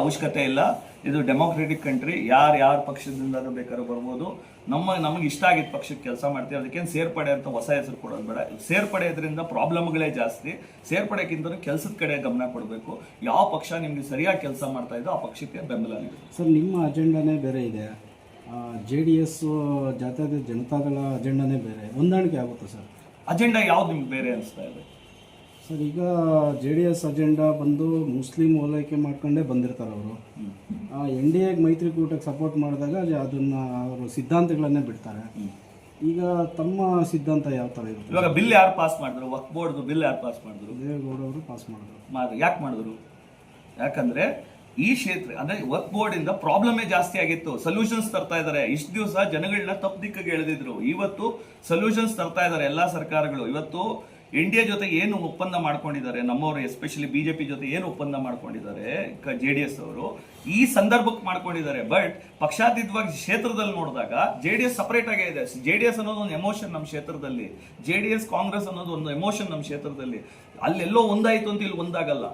ಅವಶ್ಯಕತೆ ಇಲ್ಲ. ಇದು ಡೆಮೋಕ್ರೆಟಿಕ್ ಕಂಟ್ರಿ ಯಾರು ಯಾರ ಪಕ್ಷದಿಂದ ಬೇಕಾದ್ರೂ ಬರ್ಬೋದು. ನಮ್ಮ ನಮಗೆ ಇಷ್ಟ ಆಗಿದ್ದ ಪಕ್ಷಕ್ಕೆ ಕೆಲಸ ಮಾಡ್ತೀವಿ. ಅದಕ್ಕೇನು ಸೇರ್ಪಡೆ ಅಂತ ಹೊಸ ಹೆಸರು ಕೊಡೋದು ಬೇಡ. ಸೇರ್ಪಡೆ ಇದರಿಂದ ಪ್ರಾಬ್ಲಮ್ಗಳೇ ಜಾಸ್ತಿ. ಸೇರ್ಪಡೆಗಿಂತ ಕೆಲಸದ ಕಡೆ ಗಮನ ಕೊಡಬೇಕು. ಯಾವ ಪಕ್ಷ ನಿಮಗೆ ಸರಿಯಾಗಿ ಕೆಲಸ ಮಾಡ್ತಾ ಇದ್ದೋ ಆ ಪಕ್ಷಕ್ಕೆ ಬೆಂಬಲ ನೀಡಿ ಸರ್ ನಿಮ್ಮ ಅಜೆಂಡಾನೇ ಬೇರೆ ಇದೆ. ಜೆ ಡಿ ಎಸ್ ಜಾತ್ಯತೀತ ಜನತಾದಳ ಅಜೆಂಡಾನೇ ಬೇರೆ. ಹೊಂದಾಣಿಕೆ ಆಗುತ್ತೆ ಸರ್? ಅಜೆಂಡಾ ಯಾವ್ದು ನಿಮ್ಗೆ ಬೇರೆ ಅನಿಸ್ತಾ ಇದೆ? ಸರ್ ಈಗ ಜೆ ಡಿ ಎಸ್ ಅಜೆಂಡಾ ಬಂದು ಮುಸ್ಲಿಂ ಓಲೈಕೆ ಮಾಡ್ಕೊಂಡೇ ಬಂದಿರ್ತಾರೆ ಅವರು. ಎನ್ ಡಿ ಎಗೆ ಮೈತ್ರಿಕೂಟಕ್ಕೆ ಸಪೋರ್ಟ್ ಮಾಡಿದಾಗ ಅದನ್ನು ಅವರು ಸಿದ್ಧಾಂತಗಳನ್ನೇ ಬಿಡ್ತಾರೆ. ಈಗ ತಮ್ಮ ಸಿದ್ಧಾಂತ ಯಾವ ಥರ ಇರುತ್ತೆ? ಇವಾಗ ಬಿಲ್ ಯಾರು ಪಾಸ್ ಮಾಡಿದ್ರು? ವಕ್ ಬೋರ್ಡ್ದು ಬಿಲ್ ಯಾರು ಪಾಸ್ ಮಾಡಿದ್ರು? ದೇವೇಗೌಡ ಅವರು ಪಾಸ್ ಮಾಡಿದ್ರು. ಮಾಡಿದ್ರು ಯಾಕೆ ಮಾಡಿದ್ರು? ಯಾಕಂದ್ರೆ ಈ ಕ್ಷೇತ್ರ ಅಂದ್ರೆ ವರ್ಕ್ ಬೋರ್ಡ್ ಇಂದ ಪ್ರಾಬ್ಲಮೇ ಜಾಸ್ತಿ ಆಗಿತ್ತು. ಸೊಲ್ಯೂಷನ್ಸ್ ತರ್ತಾ ಇದ್ದಾರೆ ಇಷ್ಟು ದಿವಸ ಜನಗಳನ್ನ ತಪ್ಪು ದಿಕ್ಕಿಗೆ ಎಳೆದಿದ್ರು. ಇವತ್ತು ಸೊಲ್ಯೂಷನ್ಸ್ ತರ್ತಾ ಇದ್ದಾರೆ ಎಲ್ಲಾ ಸರ್ಕಾರಗಳು. ಇವತ್ತು ಇಂಡಿಯಾ ಜೊತೆ ಏನು ಒಪ್ಪಂದ ಮಾಡ್ಕೊಂಡಿದ್ದಾರೆ, ನಮ್ಮವರು ಎಸ್ಪೆಷಲಿ ಬಿಜೆಪಿ ಜೊತೆ ಏನು ಒಪ್ಪಂದ ಮಾಡ್ಕೊಂಡಿದ್ದಾರೆ ಜೆ ಡಿ ಎಸ್ ಅವರು, ಈ ಸಂದರ್ಭಕ್ಕೆ ಮಾಡ್ಕೊಂಡಿದ್ದಾರೆ. ಬಟ್ ಪಕ್ಷಾತೀತವಾಗಿ ಕ್ಷೇತ್ರದಲ್ಲಿ ನೋಡಿದಾಗ ಜೆ ಡಿ ಎಸ್ ಸಪರೇಟ್ ಆಗೇ ಇದೆ. ಜೆ ಡಿ ಎಸ್ ಅನ್ನೋದು ಒಂದು ಎಮೋಷನ್ ನಮ್ಮ ಕ್ಷೇತ್ರದಲ್ಲಿ. ಜೆ ಡಿ ಎಸ್ ಕಾಂಗ್ರೆಸ್ ಅನ್ನೋದು ಒಂದು ಎಮೋಷನ್ ನಮ್ಮ ಕ್ಷೇತ್ರದಲ್ಲಿ. ಅಲ್ಲೆಲ್ಲೋ ಒಂದಾಯ್ತು ಅಂತ ಇಲ್ಲಿ ಒಂದಾಗಲ್ಲ.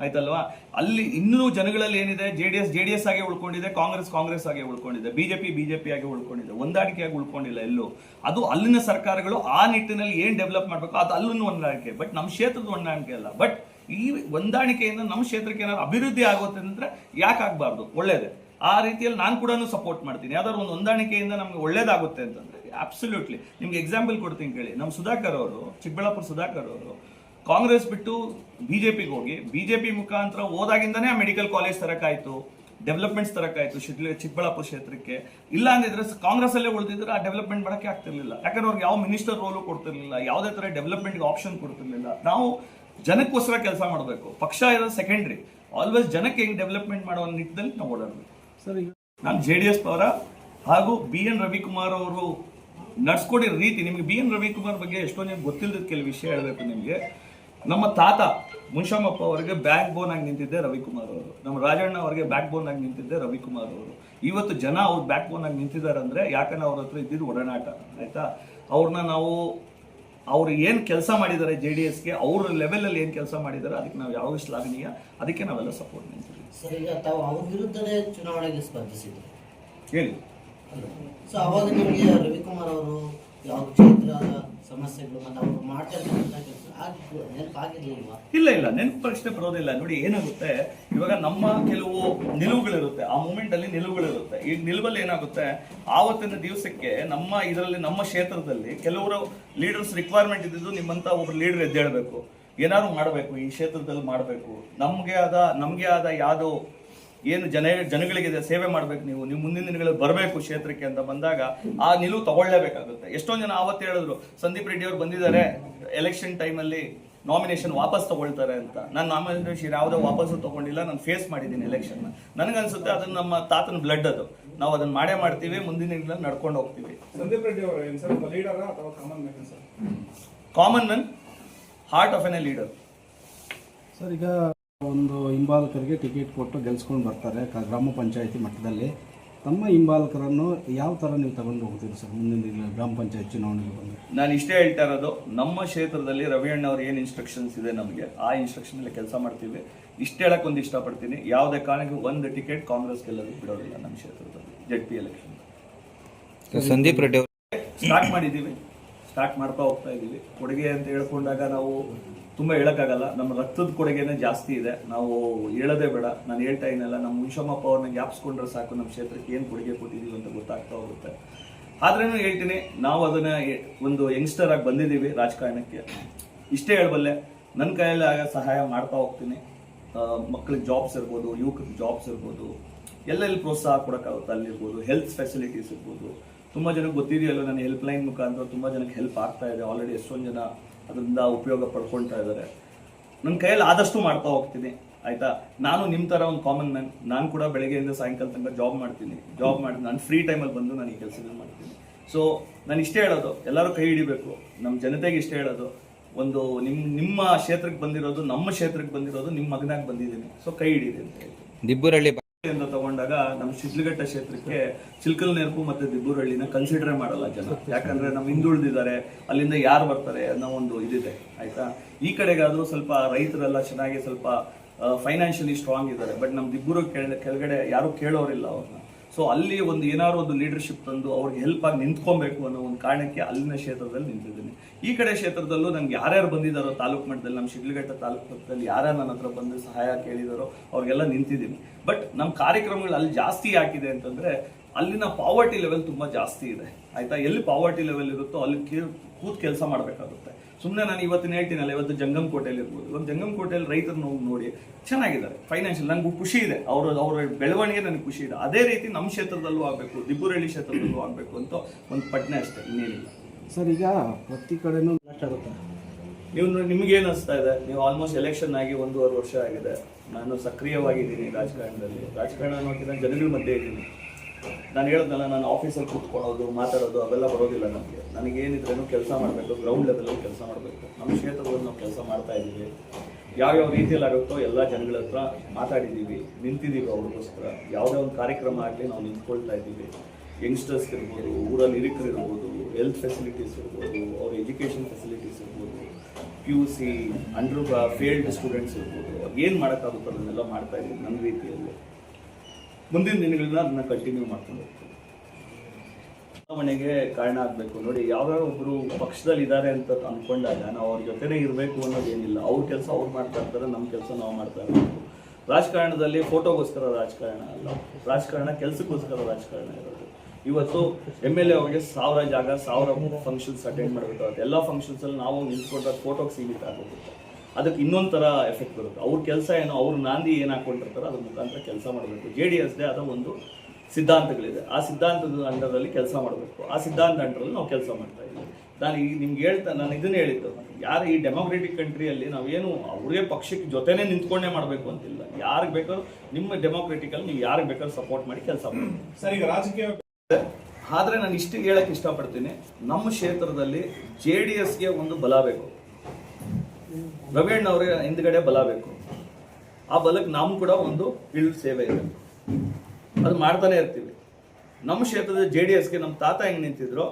ಆಯ್ತಲ್ವಾ? ಅಲ್ಲಿ ಇನ್ನೂ ಜನಗಳಲ್ಲಿ ಏನಿದೆ? J D S J D S ಆಗಿ ಉಳ್ಕೊಂಡಿದೆ, ಕಾಂಗ್ರೆಸ್ ಕಾಂಗ್ರೆಸ್ ಆಗಿ ಉಳ್ಕೊಂಡಿದೆ ಬಿಜೆಪಿ ಬಿಜೆಪಿ ಆಗಿ ಉಳ್ಕೊಂಡಿದೆ ಹೊಂದಾಣಿಕೆಯಾಗಿ ಉಳ್ಕೊಂಡಿಲ್ಲ ಎಲ್ಲೂ. ಅದು ಅಲ್ಲಿನ ಸರ್ಕಾರಗಳು ಆ ನಿಟ್ಟಿನಲ್ಲಿ ಏನು ಡೆವಲಪ್ ಮಾಡಬೇಕು ಅದು ಅಲ್ಲೂ ಹೊಂದಾಣಿಕೆ ಬಟ್ ನಮ್ಮ ಕ್ಷೇತ್ರದ ಹೊಂದಾಣಿಕೆ ಅಲ್ಲ. ಬಟ್ ಈ ಹೊಂದಾಣಿಕೆಯಿಂದ ನಮ್ಮ ಕ್ಷೇತ್ರಕ್ಕೆ ಏನಾದ್ರು ಅಭಿವೃದ್ಧಿ ಆಗುತ್ತೆ ಅಂದ್ರೆ ಯಾಕೆ ಆಗ್ಬಾರ್ದು? ಒಳ್ಳೇದೇ. ಆ ರೀತಿಯಲ್ಲಿ ನಾನು ಕೂಡ ಸಪೋರ್ಟ್ ಮಾಡ್ತೀನಿ. ಯಾವ್ದಾದ್ರು ಒಂದು ಹೊಂದಾಣಿಕೆಯಿಂದ ನಮ್ಗೆ ಒಳ್ಳೇದಾಗುತ್ತೆ ಅಂತಂದ್ರೆ ಅಬ್ಸಲ್ಯೂಟ್ಲಿ ನಿಮ್ಗೆ ಎಕ್ಸಾಂಪಲ್ ಕೊಡ್ತೀನಿ ಕೇಳಿ. ನಮ್ಮ ಸುಧಾಕರ್ ಅವರು, ಚಿಕ್ಕಬಳ್ಳಾಪುರ ಸುಧಾಕರ್ ಅವರು ಕಾಂಗ್ರೆಸ್ ಬಿಟ್ಟು ಬಿಜೆಪಿಗೆ ಹೋಗಿ ಬಿಜೆಪಿ ಮುಖಾಂತರ ಹೋದಾಗಿಂದನೇ ಆ ಮೆಡಿಕಲ್ ಕಾಲೇಜ್ ತರಕಾಯ್ತು ಡೆವಲಪ್ಮೆಂಟ್ಸ್ ತರಕಾಯ್ತು ಶಿಡ್ಲ ಚಿಕ್ಕಬಳ್ಳಾಪುರ ಕ್ಷೇತ್ರಕ್ಕೆ. ಇಲ್ಲ ಅಂದಿದ್ರೆ ಕಾಂಗ್ರೆಸ್ ಅಲ್ಲೇ ಉಳಿದಿದ್ರೆ ಆ ಡೆವಲಪ್ಮೆಂಟ್ ಮಾಡೋಕ್ಕೆ ಆಗ್ತಿರ್ಲಿಲ್ಲ. ಯಾಕಂದ್ರೆ ಅವ್ರಿಗೆ ಯಾವ ಮಿನಿಸ್ಟರ್ ರೋಲು ಕೊಡ್ತಿರ್ಲಿಲ್ಲ ಯಾವುದೇ ತರ ಡೆವಲಪ್ಮೆಂಟ್ಗೆ ಆಪ್ಷನ್ ಕೊಡ್ತಿರ್ಲಿಲ್ಲ. ನಾವು ಜನಕ್ಕೋಸ್ಕರ ಕೆಲಸ ಮಾಡಬೇಕು. ಪಕ್ಷ ಇರೋ ಸೆಕೆಂಡ್ರಿ ಆಲ್ವೇಸ್ ಜನಕ್ಕೆ ಹೆಂಗ್ ಡೆವಲಪ್ಮೆಂಟ್ ಮಾಡೋ ನಿಟ್ಟಿನಲ್ಲಿ ನಾವು ಓಡಾಡಬೇಕು. ಸರ್ ನಾನು ಜೆ ಡಿ ಎಸ್ ಹಾಗೂ ಬಿ ಎನ್ ರವಿಕುಮಾರ್ ಅವರು ನಡ್ಸ್ಕೊಡಿರೋ ರೀತಿ ನಿಮಗೆ ಬಿ ಎನ್ ರವಿಕುಮಾರ್ ಬಗ್ಗೆ ಎಷ್ಟೊಂದು ಗೊತ್ತಿಲ್ಲದ ಕೆಲವು ವಿಷಯ ಹೇಳಬೇಕು ನಿಮಗೆ. ನಮ್ಮ ತಾತ ಮುನ್ಶಾಮಪ್ಪ ಅವರಿಗೆ ಬ್ಯಾಕ್ ಬೋನ್ ಆಗಿ ನಿಂತಿದ್ದೆ ರವಿಕುಮಾರ್ ಅವರು. ನಮ್ಮ ರಾಜಣ್ಣ ಅವರಿಗೆ ಬ್ಯಾಕ್ ಬೋನ್ ಆಗಿ ನಿಂತಿದ್ದೆ ರವಿಕುಮಾರ್ ಅವರು. ಇವತ್ತು ಜನ ಅವ್ರು ಬ್ಯಾಕ್ ಬೋನ್ ಆಗಿ ನಿಂತಿದ್ದಾರೆ ಅಂದ್ರೆ ಯಾಕಂದ್ರೆ ಅವ್ರ ಹತ್ರ ಇದ್ದಿದ್ದು ಒಡನಾಟ ಆಯ್ತಾ? ಅವ್ರನ್ನ ನಾವು ಅವ್ರು ಏನು ಕೆಲಸ ಮಾಡಿದ್ದಾರೆ ಜೆ ಡಿ ಎಸ್ಗೆ ಅವ್ರ ಲೆವೆಲಲ್ಲಿ ಏನು ಕೆಲಸ ಮಾಡಿದ್ದಾರೆ ಅದಕ್ಕೆ ನಾವು ಯಾವ ಶ್ಲಾಘನೀಯ. ಅದಕ್ಕೆ ನಾವೆಲ್ಲ ಸಪೋರ್ಟ್ ನಿಂತಿದ್ದೀವಿ. ಸರ್ ಈಗ ತಾವು ಅವ್ರ ವಿರುದ್ಧನೇ ಚುನಾವಣೆಗೆ ಸ್ಪರ್ಧಿಸಿದ್ರು. ಹೇಳಿ. ಸೊ ಅವಾಗ ನಿಮಗೆ ರವಿಕುಮಾರ್ ಅವರು ಯಾವ ಕ್ಷೇತ್ರದ ಸಮಸ್ಯೆಗಳು ಮತ್ತು ಅವರು ಮಾಡ್ತಾ ಇಲ್ಲ ಇಲ್ಲ ನೆನಪು ಪ್ರಶ್ನೆ ಬರೋದಿಲ್ಲ ನೋಡಿ, ಏನಾಗುತ್ತೆ? ಇವಾಗ ನಮ್ಮ ಕೆಲವು ನಿಲುವುಗಳಿರುತ್ತೆ. ಆ ಮೂಮೆಂಟ್ ಅಲ್ಲಿ ನಿಲುವುಗಳಿರುತ್ತೆ. ಈ ನಿಲುವಲ್ಲಿ ಏನಾಗುತ್ತೆ? ಆವತ್ತಿನ ದಿವಸಕ್ಕೆ ನಮ್ಮ ಇದರಲ್ಲಿ, ನಮ್ಮ ಕ್ಷೇತ್ರದಲ್ಲಿ ಕೆಲವರು ಲೀಡರ್ಸ್ ರಿಕ್ವೈರ್ಮೆಂಟ್ ಇದ್ದಿದ್ದು ನಿಮ್ಮಂತ ಒಬ್ರು ಲೀಡರ್ ಎದ್ದೇಳಬೇಕು. ಏನಾದ್ರು ಮಾಡಬೇಕು, ಈ ಕ್ಷೇತ್ರದಲ್ಲಿ ಮಾಡಬೇಕು. ನಮ್ಗೆ ಆದ, ನಮಗೆ ಆದ ಯಾವ್ದೋ ಏನು ಜನ ಜನಗಳಿಗೆ ಸೇವೆ ಮಾಡ್ಬೇಕು ನೀವು ನೀವು ಮುಂದಿನ ದಿನಗಳಲ್ಲಿ ಬರಬೇಕು ಕ್ಷೇತ್ರಕ್ಕೆ ಅಂತ ಬಂದಾಗ ಆ ನಿಲುವು ತಗೊಳ್ಳೇಬೇಕಾಗುತ್ತೆ ಎಷ್ಟೊಂದು ಜನ ಆವತ್ತು ಹೇಳಿದ್ರು ಸಂದೀಪ್ ರೆಡ್ಡಿ ಅವರು ಬಂದಿದ್ದಾರೆ ಎಲೆಕ್ಷನ್ ಟೈಮಲ್ಲಿ ನಾಮಿನೇಷನ್ ವಾಪಸ್ ತಗೊಳ್ತಾರೆ ಅಂತ. ನಾನು ನಾಮಿನೇಷನ್ ಯಾವುದೋ ವಾಪಸ್ಸು ತಗೊಂಡಿಲ್ಲ ನಾನು ಫೇಸ್ ಮಾಡಿದ್ದೀನಿ ಎಲೆಕ್ಷನ್ ನನಗನ್ಸುತ್ತೆ ಅದನ್ನ ನಮ್ಮ ತಾತನ ಬ್ಲಡ್ ಅದು. ನಾವು ಅದನ್ನ ಮಾಡೇ ಮಾಡ್ತೀವಿ ಮುಂದಿನ ದಿನಗಳಲ್ಲಿ ನಡ್ಕೊಂಡು ಹೋಗ್ತೀವಿ. ಸಂದೀಪ್ ರೆಡ್ಡಿ ಅವರು ಲೀಡರ್ ಸರ್ ಲೀಡರಾ ಅಥವಾ common man sir? Common man heart of an a leader sir ಈಗ ಒಂದು ಹಿಂಬಾಲಕರಿಗೆ ಟಿಕೆಟ್ ಕೊಟ್ಟು ಗೆಲ್ಸ್ಕೊಂಡು ಬರ್ತಾರೆ ಕ- ಗ್ರಾಮ ಪಂಚಾಯತಿ ಮಟ್ಟದಲ್ಲಿ. ತಮ್ಮ ಹಿಂಬಾಲಕರನ್ನು ಯಾವ ಥರ ನೀವು ತಗೊಂಡು ಹೋಗ್ತೀರಿ ಸರ್ ಮುಂದಿನ ದಿನ ಗ್ರಾಮ ಪಂಚಾಯತ್ ಚುನಾವಣೆಗೆ ಬಂದು ನಾನು ಇಷ್ಟೇ ಹೇಳ್ತಾ ಇರೋದು ನಮ್ಮ ಕ್ಷೇತ್ರದಲ್ಲಿ ರವಿ ಅಣ್ಣ ಅವ್ರ ಏನು ಇನ್ಸ್ಟ್ರಕ್ಷನ್ಸ್ ಇದೆ ನಮಗೆ ಆ ಇನ್ಸ್ಟ್ರಕ್ಷನ್ ಅಲ್ಲಿ ಕೆಲಸ ಮಾಡ್ತೀವಿ. ಇಷ್ಟು ಹೇಳಕ್ಕೆ ಒಂದು ಇಷ್ಟಪಡ್ತೀನಿ ಯಾವುದೇ ಕಾರಣಕ್ಕೂ ಒಂದು ಟಿಕೆಟ್ ಕಾಂಗ್ರೆಸ್ ಗೆಲ್ಲೋದು ಬಿಡೋದಿಲ್ಲ ನಮ್ಮ ಕ್ಷೇತ್ರದಲ್ಲಿ Z P election. Sandeep Reddy ಅವರು ಸ್ಟಾರ್ಟ್ ಮಾಡಿದ್ದೀವಿ ಸ್ಟಾರ್ಟ್ ಮಾಡ್ತಾ ಹೋಗ್ತಾ ಇದ್ದೀವಿ ಕೊಡುಗೆ ಅಂತ ಹೇಳ್ಕೊಂಡಾಗ ನಾವು ತುಂಬಾ ಹೇಳೋಕ್ಕಾಗಲ್ಲ. ನಮ್ಮ ರಕ್ತದ ಕೊಡುಗೆನೇ ಜಾಸ್ತಿ ಇದೆ. ನಾವು ಹೇಳೋದೇ ಬೇಡ. ನಾನು ಹೇಳ್ತಾ ಇದ್ದೀನಲ್ಲ ನಮ್ಮ ಮುನ್ಷಮ್ಮಪ್ಪ ಅವ್ರನ್ನ ಜ್ಞಾಪಿಸ್ಕೊಂಡ್ರೆ ಸಾಕು ನಮ್ಮ ಕ್ಷೇತ್ರಕ್ಕೆ ಏನು ಕೊಡುಗೆ ಕೊಟ್ಟಿದ್ದೀವಿ ಅಂತ ಗೊತ್ತಾಗ್ತಾ ಹೋಗುತ್ತೆ. ಆದ್ರೂ ಹೇಳ್ತೀನಿ, ನಾವು ಅದನ್ನ ಒಂದು ಯಂಗ್ಸ್ಟರ್ ಆಗಿ ಬಂದಿದ್ದೀವಿ ರಾಜಕಾರಣಕ್ಕೆ. ಇಷ್ಟೇ ಹೇಳಬಲ್ಲೆ ನನ್ನ ಕೈಯಲ್ಲಿ ಆಗ ಸಹಾಯ ಮಾಡ್ತಾ ಹೋಗ್ತೀನಿ. ಮಕ್ಕಳಿಗೆ ಜಾಬ್ಸ್ ಇರ್ಬೋದು, ಯುವಕರಿಗೆ ಜಾಬ್ಸ್ ಇರ್ಬೋದು. ಎಲ್ಲೆಲ್ಲಿ ಪ್ರೋತ್ಸಾಹ ಕೊಡೋಕ್ಕಾಗುತ್ತೆ ಅಲ್ಲಿರ್ಬೋದು ಹೆಲ್ತ್ ಫೆಸಿಲಿಟೀಸ್ ಇರ್ಬೋದು. ತುಂಬ ಜನಕ್ಕೆ ಗೊತ್ತಿದೆಯಲ್ಲ, ನನ್ನ ಹೆಲ್ಪ್ ಲೈನ್ ಮುಖಾಂತರ ತುಂಬ ಜನಕ್ಕೆ ಹೆಲ್ಪ್ ಆಗ್ತಾ ಇದೆ. ಆಲ್ರೆಡಿ ಎಷ್ಟೊಂದು ಜನ ಅದರಿಂದ ಉಪಯೋಗ ಪಡ್ಕೊಳ್ತಾ ಇದ್ದಾರೆ. ನನ್ನ ಕೈಯಲ್ಲಿ ಆದಷ್ಟು ಮಾಡ್ತಾ ಹೋಗ್ತೀನಿ, ಆಯ್ತಾ? ನಾನು ನಿಮ್ಮ ತರ ಒಂದು ಕಾಮನ್ ಮ್ಯಾನ್ ನಾನು ಕೂಡ ಬೆಳಗ್ಗೆಯಿಂದ ಸಾಯಂಕಾಲ ತನಕ ಜಾಬ್ ಮಾಡ್ತೀನಿ. ಜಾಬ್ ಮಾಡಿ ನಾನು ಫ್ರೀ ಟೈಮಲ್ಲಿ ಬಂದು ನಾನು ಈ ಕೆಲಸನ ಮಾಡ್ತೀನಿ. ಸೊ ನಾನು ಇಷ್ಟೇ ಹೇಳೋದು, ಎಲ್ಲರೂ ಕೈ ಹಿಡಿಬೇಕು. ನಮ್ಮ ಜನತೆಗೆ ಇಷ್ಟೇ ಹೇಳೋದು. ಒಂದು ನಿಮ್, ನಿಮ್ಮ ಕ್ಷೇತ್ರಕ್ಕೆ ಬಂದಿರೋದು, ನಮ್ಮ ಕ್ಷೇತ್ರಕ್ಕೆ ಬಂದಿರೋದು ನಿಮ್ಮ ಮಗನಾಗಿ ಬಂದಿದ್ದೀನಿ. ಸೊ ಕೈ ಹಿಡಿದೆ ಅಂತ ದಿಬ್ಬೂರಳ್ಳಿ ಅಂತ ತಗೊಂಡಾಗ ನಮ್ಮ ಶಿಡ್ಲಘಟ್ಟ ಕ್ಷೇತ್ರಕ್ಕೆ ಚಿಲ್ಕಲ್ ನೆರಪು ಮತ್ತೆ ದಿಬ್ಬೂರಳ್ಳಿನ ಕನ್ಸಿಡರ್ ಮಾಡಲ್ಲ ಜನ. ಯಾಕಂದ್ರೆ ನಮ್ಮ ಹಿಂದುಳಿದಿದ್ದಾರೆ, ಅಲ್ಲಿಂದ ಯಾರು ಬರ್ತಾರೆ ಅನ್ನೋ ಒಂದು ಇದಿದೆ, ಆಯ್ತಾ? ಈ ಕಡೆಗಾದ್ರೂ ಸ್ವಲ್ಪ ರೈತರೆಲ್ಲ ಚೆನ್ನಾಗಿ ಸ್ವಲ್ಪ ಫೈನಾನ್ಷಿಯಲಿ ಸ್ಟ್ರಾಂಗ್ ಇದ್ದಾರೆ. ಬಟ್ ನಮ್ಮ ದಿಬ್ಬೂರು ಕೆಳ, ಕೆಳಗಡೆ ಯಾರು ಕೇಳೋರಿಲ್ಲ ಅವ್ರನ್ನ. ಸೊ ಅಲ್ಲಿ ಒಂದು ಏನಾದ್ರು ಒಂದು ಲೀಡರ್ಶಿಪ್ ತಂದು ಅವ್ರಿಗೆ ಹೆಲ್ಪ್ ಆಗಿ ನಿಂತ್ಕೊಬೇಕು ಅನ್ನೋ ಒಂದು ಕಾರಣಕ್ಕೆ ಅಲ್ಲಿನ ಕ್ಷೇತ್ರದಲ್ಲಿ ನಿಂತಿದ್ದೀನಿ. ಈ ಕಡೆ ಕ್ಷೇತ್ರದಲ್ಲೂ ನಮ್ಗೆ ಯಾರ್ಯಾರು ಬಂದಿದ್ದಾರೋ ತಾಲೂಕು ಮಟ್ಟದಲ್ಲಿ, ನಮ್ಮ ಶಿಡ್ಲಘಟ್ಟ ತಾಲೂಕು ಮಟ್ಟದಲ್ಲಿ ಯಾರ್ಯಾರು ನನ್ನ ಹತ್ರ ಬಂದು ಸಹಾಯ ಕೇಳಿದಾರೋ ಅವ್ರಿಗೆಲ್ಲ ನಿಂತಿದ್ದೀನಿ. ಬಟ್ ನಮ್ಮ ಕಾರ್ಯಕ್ರಮಗಳು ಅಲ್ಲಿ ಜಾಸ್ತಿ ಯಾಕಿದೆ ಅಂತಂದ್ರೆ, ಅಲ್ಲಿನ ಪಾವರ್ಟಿ ಲೆವೆಲ್ ತುಂಬಾ ಜಾಸ್ತಿ ಇದೆ. ಆಯ್ತಾ? ಎಲ್ಲಿ ಪಾವರ್ಟಿ ಲೆವೆಲ್ ಇರುತ್ತೋ ಅಲ್ಲಿ ಕೂತ್ ಕೆಲಸ ಮಾಡಬೇಕಾಗುತ್ತೆ. ಸುಮ್ಮನೆ ನಾನು ಇವತ್ತಿನ ಹೇಳ್ತೀನಲ್ಲ ಇವತ್ತು ಜಂಗಮ್ ಕೋಟೆಯಲ್ಲಿ ಇರ್ಬೋದು. ಇವತ್ತು ಜಂಗಮ್ ಕೋಟೆಯಲ್ಲಿ ರೈತರನ್ನ ಹೋಗಿ ನೋಡಿ ಚೆನ್ನಾಗಿದ್ದಾರೆ. ಫೈನಾನ್ಷಿಯಲ್ ನನಗೂ ಖುಷಿ ಇದೆ. ಅವ್ರ ಅವರ ಬೆಳವಣಿಗೆ ನನಗೆ ಖುಷಿ ಇದೆ. ಅದೇ ರೀತಿ ನಮ್ಮ ಕ್ಷೇತ್ರದಲ್ಲೂ ಆಗಬೇಕು ದಿಬ್ಬುರಳ್ಳಿ ಕ್ಷೇತ್ರದಲ್ಲೂ ಆಗಬೇಕು ಅಂತ ಒಂದು ಪಟ್ನೆ ಅಷ್ಟೇ ಇನ್ನೇನಿಲ್ಲ. ಸರ್ ಈಗ ಪ್ರತಿ ಕಡೆನೂ ಆಗುತ್ತೆ. ನೀವು ನಿಮ್ಗೆ ಏನು ಅನಿಸ್ತಾ ಇದೆ? ನೀವು ಆಲ್ಮೋಸ್ಟ್ ಎಲೆಕ್ಷನ್ ಆಗಿ ಒಂದೂವರೆ ವರ್ಷ ಆಗಿದೆ. ನಾನು ಸಕ್ರಿಯವಾಗಿದ್ದೀನಿ ರಾಜಕಾರಣದಲ್ಲಿ. ರಾಜಕಾರಣ ನೋಡಿದ ಜನಗಳ ಮಧ್ಯೆ ಇದ್ದೀನಿ. ನಾನು ಹೇಳಿದ್ನಲ್ಲ ನಾನು ಆಫೀಸಲ್ಲಿ ಕೂತ್ಕೊಳ್ಳೋದು, ಮಾತಾಡೋದು, ಅವೆಲ್ಲ ಬರೋದಿಲ್ಲ ನನಗೆ ನನಗೇನಿದ್ರೇನು ಕೆಲಸ ಮಾಡಬೇಕು ಗ್ರೌಂಡ್ ಲೆವೆಲಲ್ಲಿ ಕೆಲಸ ಮಾಡಬೇಕು. ನಮ್ಮ ಕ್ಷೇತ್ರದಲ್ಲಿ ನಾವು ಕೆಲಸ ಮಾಡ್ತಾ ಇದ್ದೀವಿ. ಯಾವ್ಯಾವ ರೀತಿಯಲ್ಲಿ ಆಗುತ್ತೋ ಎಲ್ಲ ಜನಗಳ ಹತ್ರ ಮಾತಾಡಿದ್ದೀವಿ, ನಿಂತಿದ್ದೀವಿ ಅವ್ರಿಗೋಸ್ಕರ. ಯಾವುದೇ ಒಂದು ಕಾರ್ಯಕ್ರಮ ಆಗಲಿ ನಾವು ನಿಂತ್ಕೊಳ್ತಾ ಇದ್ದೀವಿ. ಯಂಗ್ಸ್ಟರ್ಸ್ ಇರ್ಬೋದು, ಊರಲ್ಲಿ ಹಿರಿಕರು ಇರ್ಬೋದು ಹೆಲ್ತ್ ಫೆಸಿಲಿಟೀಸ್ ಇರ್ಬೋದು, ಅವ್ರ ಎಜುಕೇಷನ್ ಫೆಸಿಲಿಟೀಸ್ ಇರ್ಬೋದು P U C under failed students ಇರ್ಬೋದು. ಏನು ಮಾಡೋಕ್ಕಾಗುತ್ತೋ ಅದನ್ನೆಲ್ಲ ಮಾಡ್ತಾ ಇದ್ದೀವಿ ನನ್ನ ರೀತಿಯಲ್ಲಿ. ಮುಂದಿನ ದಿನಗಳನ್ನ ಅದನ್ನ ಕಂಟಿನ್ಯೂ ಮಾಡ್ಕೊಂಡು ಚುನಾವಣೆಗೆ ಕಾರಣ ಆಗಬೇಕು. ನೋಡಿ, ಯಾವ್ಯಾವ ಒಬ್ರು ಪಕ್ಷದಲ್ಲಿ ಇದ್ದಾರೆ ಅಂತ ಅನ್ಕೊಂಡಾಗ ನಾವು ಅವ್ರ ಜೊತೆನೇ ಇರಬೇಕು ಅನ್ನೋದೇನಿಲ್ಲ ಅವ್ರ ಕೆಲಸ ಅವ್ರು ಮಾಡ್ತಾ ಇರ್ತಾರೆ ನಮ್ಮ ಕೆಲಸ ನಾವು ಮಾಡ್ತಾ ಇರಬೇಕು. ರಾಜಕಾರಣದಲ್ಲಿ ಫೋಟೋಗೋಸ್ಕರ ರಾಜಕಾರಣ ಅಲ್ಲ. ರಾಜಕಾರಣ ಕೆಲಸಕ್ಕೋಸ್ಕರ ರಾಜಕಾರಣ ಇರೋದು. ಇವತ್ತು ಎಂ ಎಲ್ ಎ ಅವರಿಗೆ ಸಾವಿರ ಜಾಗ, ಸಾವಿರ ಫಂಕ್ಷನ್ಸ್ ಅಟೆಂಡ್ ಮಾಡಬೇಕಾಗುತ್ತೆ ಎಲ್ಲ ಫಂಕ್ಷನ್ಸಲ್ಲಿ ನಾವು ನಿಂತ್ಕೊಂಡಾಗ ಫೋಟೋಗೆ ಸೀಮಿತ ಆಗೋಗುತ್ತೆ. ಅದಕ್ಕೆ ಇನ್ನೊಂದು ಥರ ಎಫೆಕ್ಟ್ ಬರುತ್ತೆ. ಅವ್ರ ಕೆಲಸ ಏನೋ ಅವ್ರ ನಾಂದಿ ಏನು ಹಾಕ್ಕೊಂಡಿರ್ತಾರೋ ಅದ್ರ ಮುಖಾಂತರ ಕೆಲಸ ಮಾಡಬೇಕು. ಜೆ ಡಿ ಎಸ್ದೇ ಆದ ಒಂದು ಸಿದ್ಧಾಂತಗಳಿದೆ. ಆ ಸಿದ್ಧಾಂತದ ಅಂಡರಲ್ಲಿ ಕೆಲಸ ಮಾಡಬೇಕು. ಆ ಸಿದ್ಧಾಂತ ಅಂಡರಲ್ಲಿ ನಾವು ಕೆಲಸ ಮಾಡ್ತಾ ಇದ್ದೀವಿ. ನಾನು ಈಗ ನಿಮ್ಗೆ ಹೇಳ್ತಾ ನಾನು ಇದನ್ನ ಹೇಳಿದ್ದು ಯಾರು ಈ ಡೆಮೋಕ್ರೆಟಿಕ್ ಕಂಟ್ರಿಯಲ್ಲಿ ನಾವೇನು ಅವ್ರಿಗೆ ಪಕ್ಷಕ್ಕೆ ಜೊತೆನೇ ನಿಂತ್ಕೊಂಡೇ ಮಾಡಬೇಕು ಅಂತಿಲ್ಲ. ಯಾರಿಗೆ ಬೇಕಾದ್ರೂ ನಿಮ್ಮ ಡೆಮೋಕ್ರೆಟಿಕಲ್ಲಿ ನೀವು ಯಾರಿಗೆ ಬೇಕಾದ್ರೂ ಸಪೋರ್ಟ್ ಮಾಡಿ ಕೆಲಸ ಮಾಡಿ ಸರ್ ಈಗ ರಾಜಕೀಯ ಆದರೆ ನಾನು ಇಷ್ಟು ಹೇಳಕ್ಕೆ ಇಷ್ಟಪಡ್ತೀನಿ ನಮ್ಮ ಕ್ಷೇತ್ರದಲ್ಲಿ ಜೆ ಡಿ ಎಸ್ಗೆ ಒಂದು ಬಲ ಬೇಕು. ರವೀಣ್ ಅವರ ಹಿಂದ್ಗಡೆ ಬಲ ಬೇಕು. ಆ ಬಲಕ್ಕೆ ನಾವು ಕೂಡ ಒಂದು ಇಳ್ ಸೇವೆ ಇದೆ. ಅದು ಮಾಡ್ತಾನೆ ಇರ್ತೀವಿ. ನಮ್ಮ ಕ್ಷೇತ್ರದ ಜೆ ಡಿ ಎಸ್ಗೆ ನಮ್ಮ ತಾತ ಹೆಂಗ್ ನಿಂತಿದ್ರು,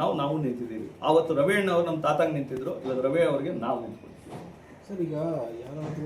ನಾವು ನಾವು ನಿಂತಿದ್ದೀವಿ. ಆವತ್ತು ರವೀಣ್ ಅವರು ನಮ್ಮ ತಾತ ಹಂಗೆ ನಿಂತಿದ್ರು ಇಲ್ಲ ರವಿ ಅವರಿಗೆ ನಾವು ನಿಂತ್ಕೊಳ್ತೀವಿ. ಸರ್, ಈಗ ಯಾರಾದರೂ